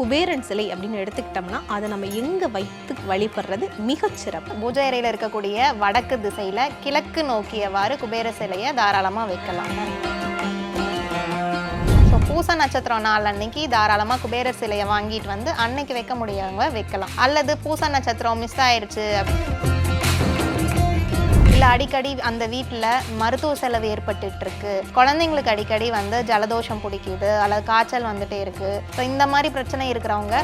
குபேரன் சிலை அப்படின்னு எடுத்துக்கிட்டோம்னா அதை நம்ம எங்கே வைத்து வழிபடுறது மிகச்சிறப்பு பூஜை அறையில் இருக்கக்கூடிய வடக்கு திசையில் கிழக்கு நோக்கியவாறு குபேர சிலையை தாராளமாக வைக்கலாம். ஸோ பூச நட்சத்திரம் நாள் அன்னைக்கு தாராளமா குபேரர் சிலையை வாங்கிட்டு வந்து அன்னைக்கு வைக்க முடியாதவங்க வைக்கலாம். அல்லது பூச நட்சத்திரம் மிஸ் ஆயிடுச்சு அப்படின்னு இல்லை அடிக்கடி அந்த வீட்டில் மருத்துவ செலவு ஏற்பட்டுட்டு இருக்கு குழந்தைங்களுக்கு அடிக்கடி வந்து ஜலதோஷம் பிடிக்குது அல்லது காய்ச்சல் வந்துட்டே இருக்கு. ஸோ இந்த மாதிரி பிரச்சனை இருக்கிறவங்க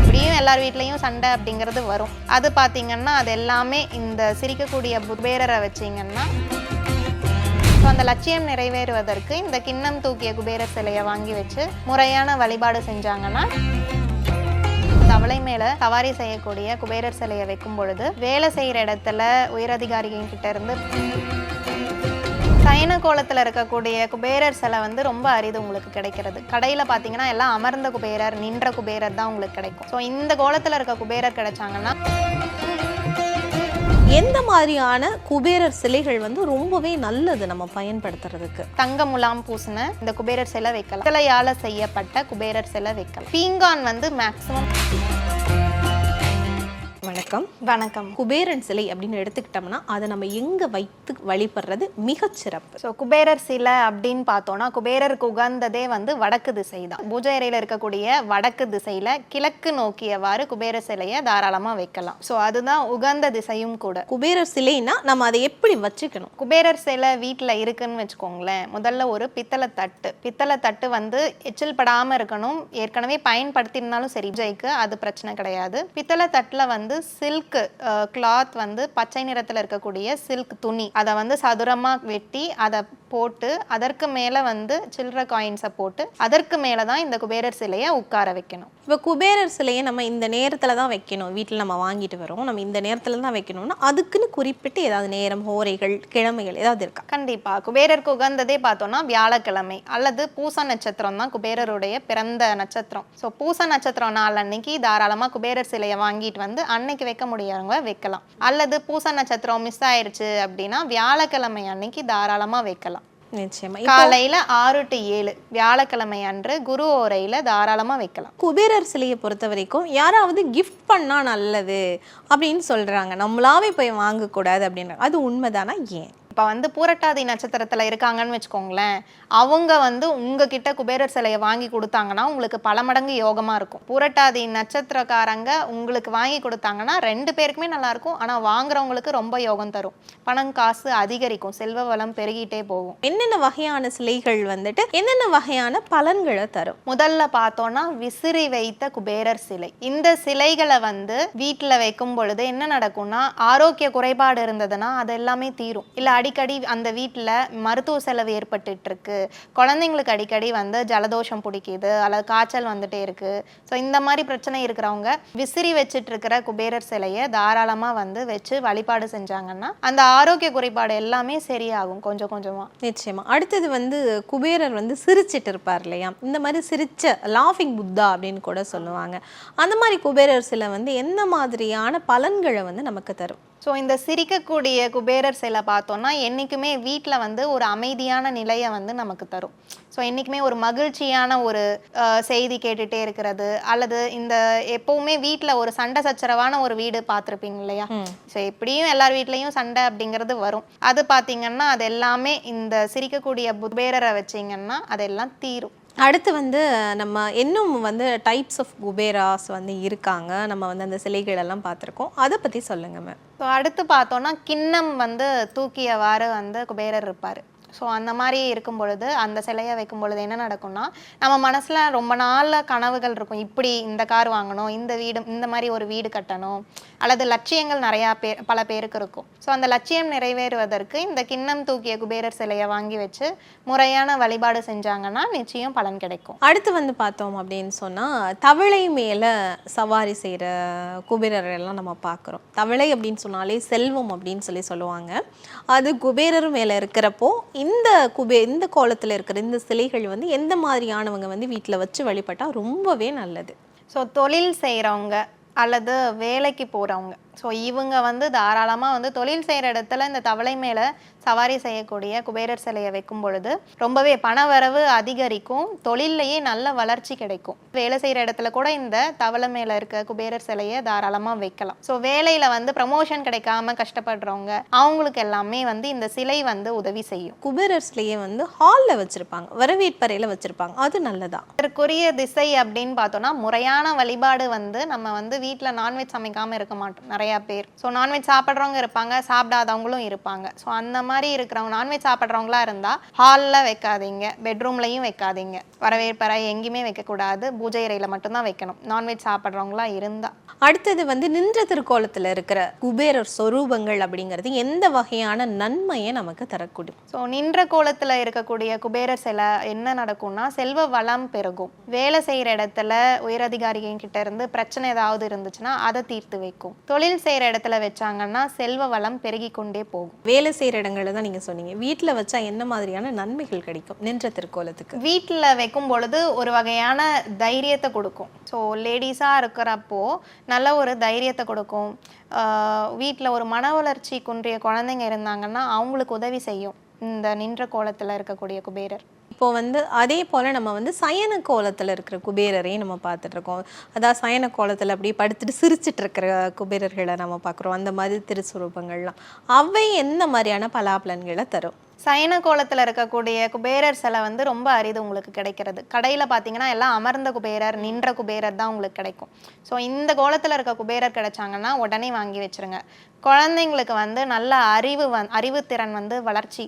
இப்படியும் எல்லார் வீட்லேயும் சண்டை அப்படிங்கிறது வரும். அது பார்த்தீங்கன்னா அது எல்லாமே இந்த சிரிக்கக்கூடிய குபேரரை வச்சிங்கன்னா ஸோ அந்த லட்சியம் நிறைவேறுவதற்கு இந்த கிண்ணம் தூக்கிய குபேர சிலையை வாங்கி வச்சு முறையான வழிபாடு செஞ்சாங்கன்னா தவளை மேல சவாரி செய்யக்கூடிய குபேரர் சிலையை வைக்கும் பொழுது வேலை செய்யற இடத்துல உயரதிகாரிகள் கிட்ட இருந்து சயன கோலத்தில் இருக்கக்கூடிய குபேரர் சிலை வந்து ரொம்ப அரிது உங்களுக்கு கிடைக்கிறது. கடையில் பார்த்தீங்கன்னா எல்லாம் அமர்ந்த குபேரர் நின்ற குபேரர் தான் உங்களுக்கு கிடைக்கும். ஸோ இந்த கோலத்தில் இருக்க குபேரர் கிடைச்சாங்கன்னா எந்த மாதிரியான குபேரர் சிலைகள் வந்து ரொம்பவே நல்லது நம்ம பயன்படுத்துறதுக்கு? தங்க முலாம் பூசின இந்த குபேரர் சிலை வைக்கலாம். சிலையால செய்யப்பட்ட குபேரர் சிலை வைக்கலாம். பீங்கான் வந்து மேக்சிமம் வணக்கம். வணக்கம். குபேரன் சிலை அப்படின்னு எடுத்துக்கிட்டோம்னா அதை நம்ம எங்க வைத்து வழிபடுறது மிகச்சிறப்பு ஸோ குபேரர் சிலை அப்படின்னு பார்த்தோம்னா குபேரருக்கு உகந்ததே வந்து வடக்கு திசை தான் பூஜை அறையில் இருக்கக்கூடிய வடக்கு திசையில கிழக்கு நோக்கியவாறு குபேர சிலையை தாராளமாக வைக்கலாம். ஸோ அதுதான் உகந்த திசையும் கூட. குபேரர் சிலைனா நம்ம அதை எப்படி வச்சுக்கணும்? குபேரர் சிலை வீட்டில் இருக்குன்னு வச்சுக்கோங்களேன். முதல்ல ஒரு பித்தளை தட்டு. பித்தளை தட்டு வந்து எச்சில் படாமல் இருக்கணும். ஏற்கனவே பயன்படுத்தியிருந்தாலும் சரி ஜெய்க்கு அது பிரச்சனை கிடையாது. பித்தளை தட்டில் வந்து சில்க் கிளாத் வந்து பச்சை நிறத்தில் இருக்கக்கூடிய சில்க் துணி. அதை வந்து சதுரமாக வெட்டி அதை போட்டு அதற்கு மேலே வந்து சில்லற காயின்ஸை போட்டு அதற்கு மேலே தான் இந்த குபேரர் சிலையை உட்கார வைக்கணும். இப்போ குபேரர் சிலையை நம்ம இந்த நேரத்தில் தான் வைக்கணும். வீட்டில் நம்ம வாங்கிட்டு வரோம். நம்ம இந்த நேரத்தில் தான் வைக்கணும்னா அதுக்குன்னு குறிப்பிட்டு ஏதாவது நேரம் ஹோரைகள் கிழமைகள் ஏதாவது இருக்கா? கண்டிப்பா. குபேரருக்கு உகந்ததே பார்த்தோம்னா வியாழக்கிழமை அல்லது பூச நட்சத்திரம் தான் குபேரருடைய பிறந்த நட்சத்திரம். ஸோ பூச நட்சத்திரம் நாள் அன்னைக்கு தாராளமா குபேரர் சிலையை வாங்கிட்டு வந்து அன்னைக்கு வைக்க முடியாதவங்க வைக்கலாம். அல்லது பூச நட்சத்திரம் மிஸ் ஆயிருச்சு அப்படின்னா வியாழக்கிழமை அன்னைக்கு தாராளமா வைக்கலாம். நிச்சயமா. காலையில ஆறு டு ஏழு வியாழக்கிழமை அன்று குரு ஓரையில தாராளமா வைக்கலாம். குபேரர் சிலையை பொறுத்த வரைக்கும் யாராவது கிஃப்ட் பண்ணா நல்லது அப்படின்னு சொல்றாங்க. நம்மளாவே போய் வாங்கக்கூடாது அப்படின்றாங்க அது உண்மைதானா? ஏன்? இப்போ வந்து பூரட்டாதி நட்சத்திரத்தில் இருக்காங்கன்னு வச்சுக்கோங்களேன் அவங்க வந்து உங்ககிட்ட குபேரர் சிலையை வாங்கி கொடுத்தாங்கன்னா உங்களுக்கு பல மடங்கு யோகமாக இருக்கும். பூரட்டாதி நட்சத்திரக்காரங்க உங்களுக்கு வாங்கி கொடுத்தாங்கன்னா ரெண்டு பேருக்குமே நல்லா இருக்கும். ஆனால் வாங்குறவங்களுக்கு ரொம்ப யோகம் தரும். பணம் காசு அதிகரிக்கும். செல்வ வளம் பெருகிட்டே போகும். என்னென்ன வகையான சிலைகள் வந்துட்டு என்னென்ன வகையான பலன்களை தரும்? முதல்ல பார்த்தோம்னா விசிறி வைத்த குபேரர் சிலை. இந்த சிலைகளை வந்து வீட்டில் வைக்கும் பொழுது என்ன நடக்கும்னா ஆரோக்கிய குறைபாடு இருந்ததுன்னா அது எல்லாமே தீரும். இல்லை அடிக்கடி அந்த வீட்டில் மருத்துவ செலவு ஏற்பட்டுட்டு இருக்கு குழந்தைங்களுக்கு அடிக்கடி வந்து ஜலதோஷம் பிடிக்குது அல்லது காய்ச்சல் வந்துட்டே இருக்கு. ஸோ இந்த மாதிரி பிரச்சனை இருக்கிறவங்க விசிறி வச்சுட்டு இருக்கிற குபேரர் சிலையை தாராளமாக வந்து வச்சு வழிபாடு செஞ்சாங்கன்னா அந்த ஆரோக்கிய குறைபாடு எல்லாமே சரியாகும் கொஞ்சம் கொஞ்சமாக நிச்சயமாக அடுத்தது வந்து குபேரர் வந்து சிரிச்சிட்டு இருப்பார் இல்லையா? இந்த மாதிரி சிரிச்ச லாஃபிங் புத்தா அப்படின்னு கூட சொல்லுவாங்க. அந்த மாதிரி குபேரர் சிலை வந்து எந்த மாதிரியான பலன்களை வந்து நமக்கு தரும்? ஸோ இந்த சிரிக்கக்கூடிய குபேரர் சிலை பார்த்தோம்னா என்றைக்குமே வீட்டில் வந்து ஒரு அமைதியான நிலையை வந்து நமக்கு தரும். ஸோ என்றைக்குமே ஒரு மகிழ்ச்சியான ஒரு செய்தி கேட்டுகிட்டே இருக்கிறது அல்லது இந்த எப்போவுமே வீட்டில் ஒரு சண்டை சச்சரவான ஒரு வீடு பார்த்துருப்பீங்க இல்லையா? ஸோ எப்படியும் எல்லார் வீட்லேயும் சண்டை அப்படிங்கிறது வரும். அது பார்த்தீங்கன்னா அது எல்லாமே இந்த சிரிக்கக்கூடிய குபேரரை வச்சிங்கன்னா அதெல்லாம் தீரும். அடுத்து வந்து நம்ம இன்னும் வந்து டைப்ஸ் ஆஃப் குபேராஸ் வந்து இருக்காங்க. நம்ம வந்து அந்த சிலைகள் எல்லாம் பார்த்துருக்கோம். அதை பற்றி சொல்லுங்க மேம் ஸோ அடுத்து பார்த்தோன்னா கிண்ணம் வந்து தூக்கியவாறு வந்து குபேரர் இருப்பார். ஸோ அந்த மாதிரி இருக்கும் பொழுது அந்த சிலையை வைக்கும் பொழுது என்ன நடக்கும்னா நம்ம மனசில் ரொம்ப நாள் கனவுகள் இருக்கும். இப்படி இந்த கார் வாங்கணும் இந்த வீடு இந்த மாதிரி ஒரு வீடு கட்டணும். அல்லது லட்சியங்கள் நிறையா பேர் பல பேருக்கு இருக்கும். ஸோ அந்த லட்சியம் நிறைவேறுவதற்கு இந்த கிண்ணம் தூக்கிய குபேரர் சிலையை வாங்கி வச்சு முறையான வழிபாடு செஞ்சாங்கன்னா நிச்சயம் பலன் கிடைக்கும். அடுத்து வந்து பார்த்தோம் அப்படின்னு சொன்னால் தவளை மேலே சவாரி செய்கிற குபேரர் எல்லாம் நம்ம பார்க்குறோம். தவளை அப்படின்னு சொன்னாலே செல்வம் அப்படின்னு சொல்லி சொல்லுவாங்க. அது குபேரர் மேலே இருக்கிறப்போ இந்த குபே இந்த கோலத்தில் இருக்கிற இந்த சிலைகள் வந்து எந்த மாதிரியானவங்க வந்து வீட்டில் வச்சு வழிபட்டால் ரொம்பவே நல்லது. ஸோ தொழில் செய்கிறவங்க அல்லது வேலைக்கு போகிறவங்க ஸோ இவங்க வந்து தாராளமாக வந்து தொழில் செய்கிற இடத்துல இந்த தவளை மேலே சவாரி செய்யக்கூடிய குபேரர் சிலையை வைக்கும் பொழுது ரொம்பவே பணவரவு அதிகரிக்கும் தொழில்லையே நல்ல வளர்ச்சி கிடைக்கும். வேலை செய்கிற இடத்துல கூட இந்த தவளை மேலே இருக்க குபேரர் சிலையை தாராளமாக வைக்கலாம். ஸோ வேலையில் வந்து ப்ரமோஷன் கிடைக்காம கஷ்டப்படுறவங்க அவங்களுக்கு எல்லாமே வந்து இந்த சிலை வந்து உதவி செய்யும். குபேரர் சிலையை வந்து ஹாலில் வச்சுருப்பாங்க வரவேற்பறையில் வச்சுருப்பாங்க. அது நல்லதா? இதற்குரிய திசை அப்படின்னு பார்த்தோம்னா முறையான வழிபாடு வந்து நம்ம வந்து வீட்டில் நான்வெஜ் சமைக்காமல் இருக்க மாட்டோம். நிறையா பேர். ஸோ நான்வெஜ் சாப்பிட்றவங்க இருப்பாங்க சாப்பிடாதவங்களும் இருப்பாங்க. ஸோ அந்த மாதிரி இருக்கிறவங்க நான்வெஜ் சாப்பிட்றவங்களா இருந்தால் ஹாலில் வைக்காதீங்க பெட்ரூம்லையும் வைக்காதீங்க. வரவேற்பறை எங்கேயுமே வைக்கக்கூடாது பூஜை அறையில் மட்டும்தான் வைக்கணும். நான்வெஜ் சாப்பிட்றவங்களா இருந்தால் அடுத்தது வந்து நின்ற திருக்கோலத்தில் இருக்கிற குபேரர் சொரூபங்கள் அப்படிங்கிறது எந்த வகையான நன்மையை நமக்கு தரக்கூடும்? ஸோ நின்ற கோலத்தில் இருக்கக்கூடிய குபேரர் சிலை என்ன நடக்கும்னா செல்வ வளம் பெருகும். வேலை செய்கிற இடத்துல உயரதிகாரிகள் கிட்ட இருந்து பிரச்சனை ஏதாவது இருந்துச்சுன்னா அதை தீர்த்து வைக்கும். தொழில் செய்கிற இடத்துல வச்சாங்கன்னா செல்வ வளம் பெருகி கொண்டே போகும். வேலை செய்கிற இடங்கள்ல தான் நீங்கள் சொன்னீங்க. வீட்டில் வச்சா என்ன மாதிரியான நன்மைகள் கிடைக்கும்? நின்ற திருக்கோலத்துக்கு. வீட்டில் வைக்கும் பொழுது ஒரு வகையான தைரியத்தை கொடுக்கும். ஸோ லேடிஸாக இருக்கிறப்போ நல்ல ஒரு தைரியத்தை கொடுக்கும். வீட்டில் ஒரு மன வளர்ச்சி குன்றிய குழந்தைங்க இருந்தாங்கன்னா அவங்களுக்கு உதவி செய்யும். இந்த நின்ற கோலத்தில் இருக்கக்கூடிய குபேரர். இப்போ வந்து அதே போல் நம்ம வந்து சயன கோலத்தில் இருக்கிற குபேரரையும் நம்ம பார்த்துட்ருக்கோம். அதாவது சயன கோலத்தில் அப்படியே படுத்துட்டு சிரிச்சிட்டு இருக்கிற குபேரர்களை நம்ம பார்க்குறோம். அந்த மாதிரி திருஸ்வரூபங்கள்லாம். அவை எந்த மாதிரியான பலாபலன்களை தரும்? சயன கோலத்தில் இருக்கக்கூடிய குபேரர் சிலை வந்து ரொம்ப அரிது உங்களுக்கு கிடைக்கிறது. கடையில் பார்த்தீங்கன்னா எல்லாம் அமர்ந்த குபேரர் நின்ற குபேரர் தான் உங்களுக்கு கிடைக்கும். ஸோ இந்த கோலத்தில் இருக்க குபேரர் கிடைச்சாங்கன்னா உடனே வாங்கி வச்சிருங்க. குழந்தைங்களுக்கு வந்து நல்ல அறிவு வந் அறிவுத்திறன் வந்து வளர்ச்சி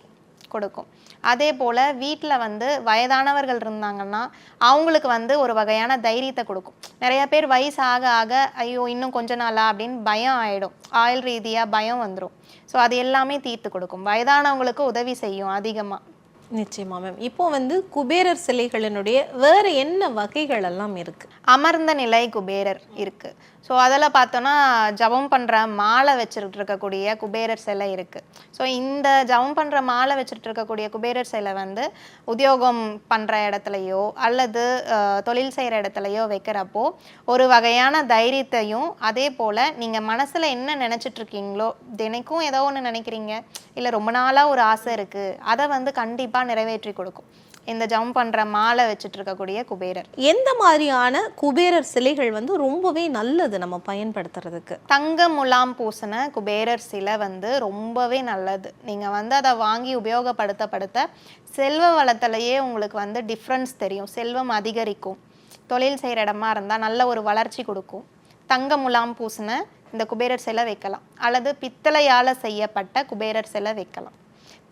கொடுக்கும். அதே போல் வீட்டில் வந்து வயதானவர்கள் இருந்தாங்கன்னா அவங்களுக்கு வந்து ஒரு வகையான தைரியத்தை கொடுக்கும். நிறைய பேர் வயசு ஆக ஆக ஐயோ இன்னும் கொஞ்ச நாளா? அப்படின்னு பயம் ஆயிடும். ஆயுள் ரீதியாக பயம் வந்துடும் ஸோ அது எல்லாமே தீர்த்து கொடுக்கும். வயதானவங்களுக்கு உதவி செய்யும் அதிகமாக நிச்சயமா மேம் இப்போ வந்து குபேரர் சிலைகளினுடைய வேற என்ன வகைகள் எல்லாம் இருக்கு? அமர்ந்த நிலை குபேரர் இருக்கு. ஸோ அதில் பார்த்தோன்னா ஜபம் பண்ணுற மாலை வச்சுட்டு இருக்கக்கூடிய குபேரர் சிலை இருக்குது ஸோ இந்த ஜபம் பண்ணுற மாலை வச்சுட்டு இருக்கக்கூடிய குபேரர் சிலை வந்து உத்தியோகம் பண்ணுற இடத்துலையோ அல்லது தொழில் செய்கிற இடத்துலையோ வைக்கிறப்போ ஒரு வகையான தைரியத்தையும் அதே போல் நீங்கள் மனசில் என்ன நினச்சிட்ருக்கீங்களோ தினைக்கும் ஏதோ ஒன்று நினைக்கிறீங்க இல்லை ரொம்ப நாளாக ஒரு ஆசை இருக்குது அதை வந்து கண்டிப்பாக நிறைவேற்றி கொடுக்கும். இந்த ஜம்ப் பண்ணுற மாலை வச்சுட்டு இருக்கக்கூடிய குபேரர். எந்த மாதிரியான குபேரர் சிலைகள் வந்து ரொம்பவே நல்லது நம்ம பயன்படுத்துறதுக்கு? தங்க முலாம் பூசின குபேரர் சிலை வந்து ரொம்பவே நல்லது. நீங்கள் வந்து அதை வாங்கி உபயோகப்படுத்தப்படுத்த செல்வ வளத்திலேயே உங்களுக்கு வந்து டிஃப்ரென்ஸ் தெரியும். செல்வம் அதிகரிக்கும். தொழில் செய்கிற இடமா இருந்தால் நல்ல ஒரு வளர்ச்சி கொடுக்கும். தங்க முலாம் பூசின இந்த குபேரர் சிலை வைக்கலாம். அல்லது பித்தளையால் செய்யப்பட்ட குபேரர் சிலை வைக்கலாம்.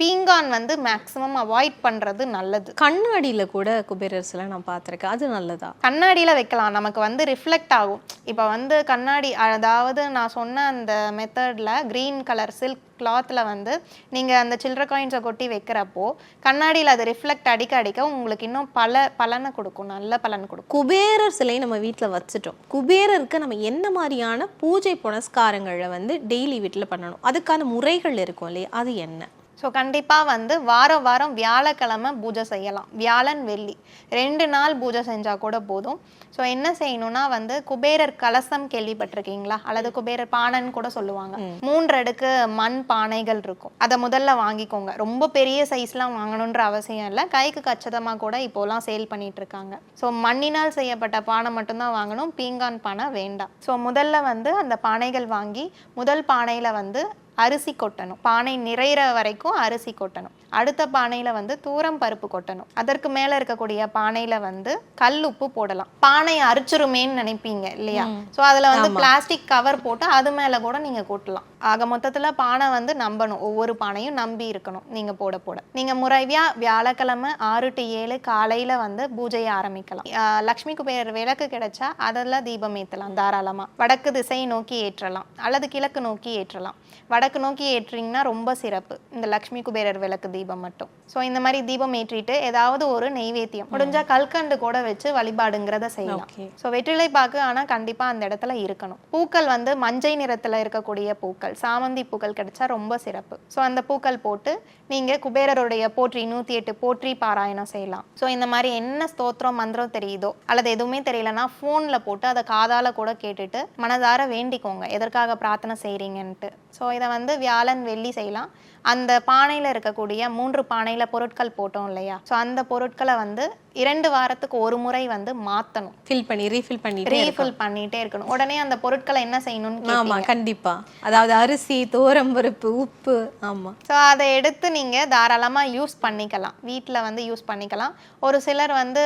பீங்கான் வந்து மேக்ஸிமம் அவாய்ட் பண்ணுறது நல்லது. கண்ணாடியில கூட குபேரர் சிலை நான் பார்த்திருக்கேன். அது நல்லதா? கண்ணாடியில் வைக்கலாம். நமக்கு வந்து ரிஃப்ளெக்ட் ஆகும். இப்போ வந்து கண்ணாடி அதாவது நான் சொன்ன அந்த மெத்தடில் க்ரீன் கலர் சில்க் கிளாத்தில் வந்து நீங்கள் அந்த சில்லற காயின்ஸை கொட்டி வைக்கிறப்போ கண்ணாடியில் அது ரிஃப்ளெக்ட் அடிக்க அடிக்க உங்களுக்கு இன்னும் பல பலனை கொடுக்கும். நல்ல பலன் கொடுக்கும். குபேரர் சிலை நம்ம வீட்டில் வச்சுட்டோம். குபேரருக்கு நம்ம என்ன மாதிரியான பூஜை புனஸ்காரங்களை வந்து டெய்லி வீட்டில் பண்ணணும்? அதுக்கான முறைகள் இருக்கும் இல்லையா? அது என்ன? ஸோ கண்டிப்பாக வந்து வாரம் வாரம் வியாழக்கிழமை பூஜை செய்யலாம். வியாழன் வெள்ளி. ரெண்டு நாள் பூஜை செஞ்சால் கூட போதும். ஸோ என்ன செய்யணும்னா வந்து குபேரர் கலசம் கேள்விப்பட்டிருக்கீங்களா? அல்லது குபேரர் பானைன்னு கூட சொல்லுவாங்க. மூன்று அடுக்கு மண் பானைகள் இருக்கும். அதை முதல்ல வாங்கிக்கோங்க. ரொம்ப பெரிய சைஸ்லாம் வாங்கணுன்ற அவசியம் இல்லை. கைக்கு கச்சிதமாக கூட இப்போலாம் சேல் பண்ணிட்டு இருக்காங்க ஸோ மண்ணினால் செய்யப்பட்ட பானை மட்டும்தான் வாங்கணும். பீங்கான் பானை வேண்டாம். ஸோ முதல்ல வந்து அந்த பானைகள் வாங்கி முதல் பானையில் வந்து அரிசி கொட்டணும். பானை நிறையிற வரைக்கும் அரிசி கொட்டணும். அடுத்த பானையில வந்து தூரம் பருப்பு கொட்டணும். அதற்கு மேல இருக்கக்கூடிய பானையில வந்து கல் உப்பு போடலாம். பானை அரிச்சிருமேன்னு நினைப்பீங்க இல்லையா? சோ அதுல வந்து பிளாஸ்டிக் கவர் போட்டு அது மேல கூட நீங்க கொட்டலாம். ஆக மொத்தத்துல பானை வந்து நம்பணும். ஒவ்வொரு பானையும் நம்பி இருக்கணும். நீங்க போட போட. நீங்க முறைவியா வியாழக்கிழமை ஆறு டு ஏழு காலையில வந்து பூஜையை ஆரம்பிக்கலாம். லக்ஷ்மி குபேரர் விளக்கு கிடைச்சா அதெல்லாம் தீபம் ஏத்தலாம் தாராளமா. வடக்கு திசையை நோக்கி ஏற்றலாம். அல்லது கிழக்கு நோக்கி ஏற்றலாம். வடக்கு நோக்கி ஏற்றீங்கன்னா ரொம்ப சிறப்பு. இந்த லக்ஷ்மி குபேரர் விளக்கு தீபம் மட்டும். ஸோ இந்த மாதிரி தீபம் ஏற்றிட்டு ஏதாவது ஒரு நெய்வேத்தியம். முடிஞ்சா கல்கண்டு கூட வச்சு வழிபாடுங்கிறத செய்யலாம். ஸோ வெற்றிலை பாக்கு ஆனால் கண்டிப்பாக அந்த இடத்துல இருக்கணும். பூக்கள் வந்து மஞ்சள் நிறத்தில் இருக்கக்கூடிய பூக்கள். சாமந்தி பூக்கள் கிடைச்சா ரொம்ப சிறப்பு. ஸோ அந்த பூக்கள் போட்டு நீங்கள் குபேரருடைய போற்றி நூற்றி எட்டு போற்றி பாராயணம் செய்யலாம். ஸோ இந்த மாதிரி என்ன ஸ்தோத்திரம் மந்திரம் தெரியுதோ அல்லது எதுவுமே தெரியலனா ஃபோனில் போட்டு அதை காதால் கூட கேட்டுட்டு மனதார வேண்டிக்கோங்க. எதற்காக பிரார்த்தனை செய்கிறீங்கன்ட்டு ஸோ இதை வந்து வியாழன் வெள்ளி செய்யலாம். அந்த பானையில் இருக்கக்கூடிய மூன்று பானையில் பொருட்கள் போட்டோம் இல்லையா? ஸோ அந்த பொருட்களை வந்து இரண்டு வாரத்துக்கு ஒரு முறை வந்து மாற்றணும் ஃபில் பண்ணி ரீஃபில் பண்ணிட்டு ரீஃபில் பண்ணிட்டே இருக்கணும். உடனே அந்த பொருட்களை என்ன செய்யணும்னு ஆமா கண்டிப்பா. அதாவது அரிசி தோரம்பருப்பு உப்பு ஆமா. ஸோ அதை எடுத்து நீங்கள் தாராளமாக யூஸ் பண்ணிக்கலாம். வீட்டில் வந்து யூஸ் பண்ணிக்கலாம். ஒரு சிலர் வந்து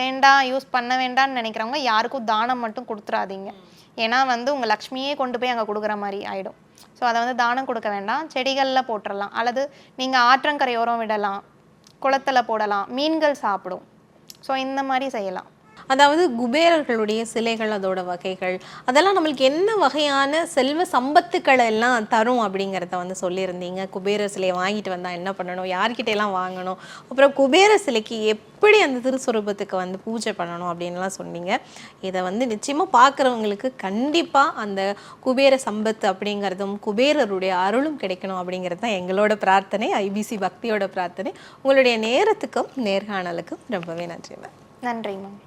வேண்டாம் யூஸ் பண்ண வேண்டாம்னு நினைக்கிறவங்க யாருக்கும் தானம் மட்டும் கொடுத்துறாதீங்க. ஏன்னா வந்து உங்கள் லக்ஷ்மியே கொண்டு போய் அங்கே கொடுக்குற மாதிரி ஆகிடும் ஸோ அதை வந்து தானம் கொடுக்க வேண்டாம். செடிகளில் போட்டுடலாம் அல்லது நீங்கள் ஆற்றங்கரையோரம் விடலாம். குளத்தில் போடலாம். மீன்கள் சாப்பிடும். ஸோ இந்த மாதிரி செய்யலாம். அதாவது குபேரர்களுடைய சிலைகள் அதோட வகைகள் அதெல்லாம் நம்மளுக்கு என்ன வகையான செல்வ சம்பத்துக்களை எல்லாம் தரும் அப்படிங்கிறத வந்து சொல்லியிருந்தீங்க. குபேர சிலையை வாங்கிட்டு வந்தால் என்ன பண்ணணும்? யார்கிட்ட எல்லாம் வாங்கணும்? அப்புறம் குபேர சிலைக்கு எப்படி அந்த திருஸ்வரூபத்துக்கு வந்து பூஜை பண்ணணும் அப்படின்லாம் சொன்னீங்க. இதை வந்து நிச்சயமாக பார்க்குறவங்களுக்கு கண்டிப்பாக அந்த குபேர சம்பத்து அப்படிங்கிறதும் குபேரருடைய அருளும் கிடைக்கணும் அப்படிங்கிறது தான் எங்களோட பிரார்த்தனை. ஐபிசி பக்தியோட பிரார்த்தனை. உங்களுடைய நேரத்துக்கும் நேர்காணலுக்கும் ரொம்பவே நன்றி மேம் நன்றி மேம்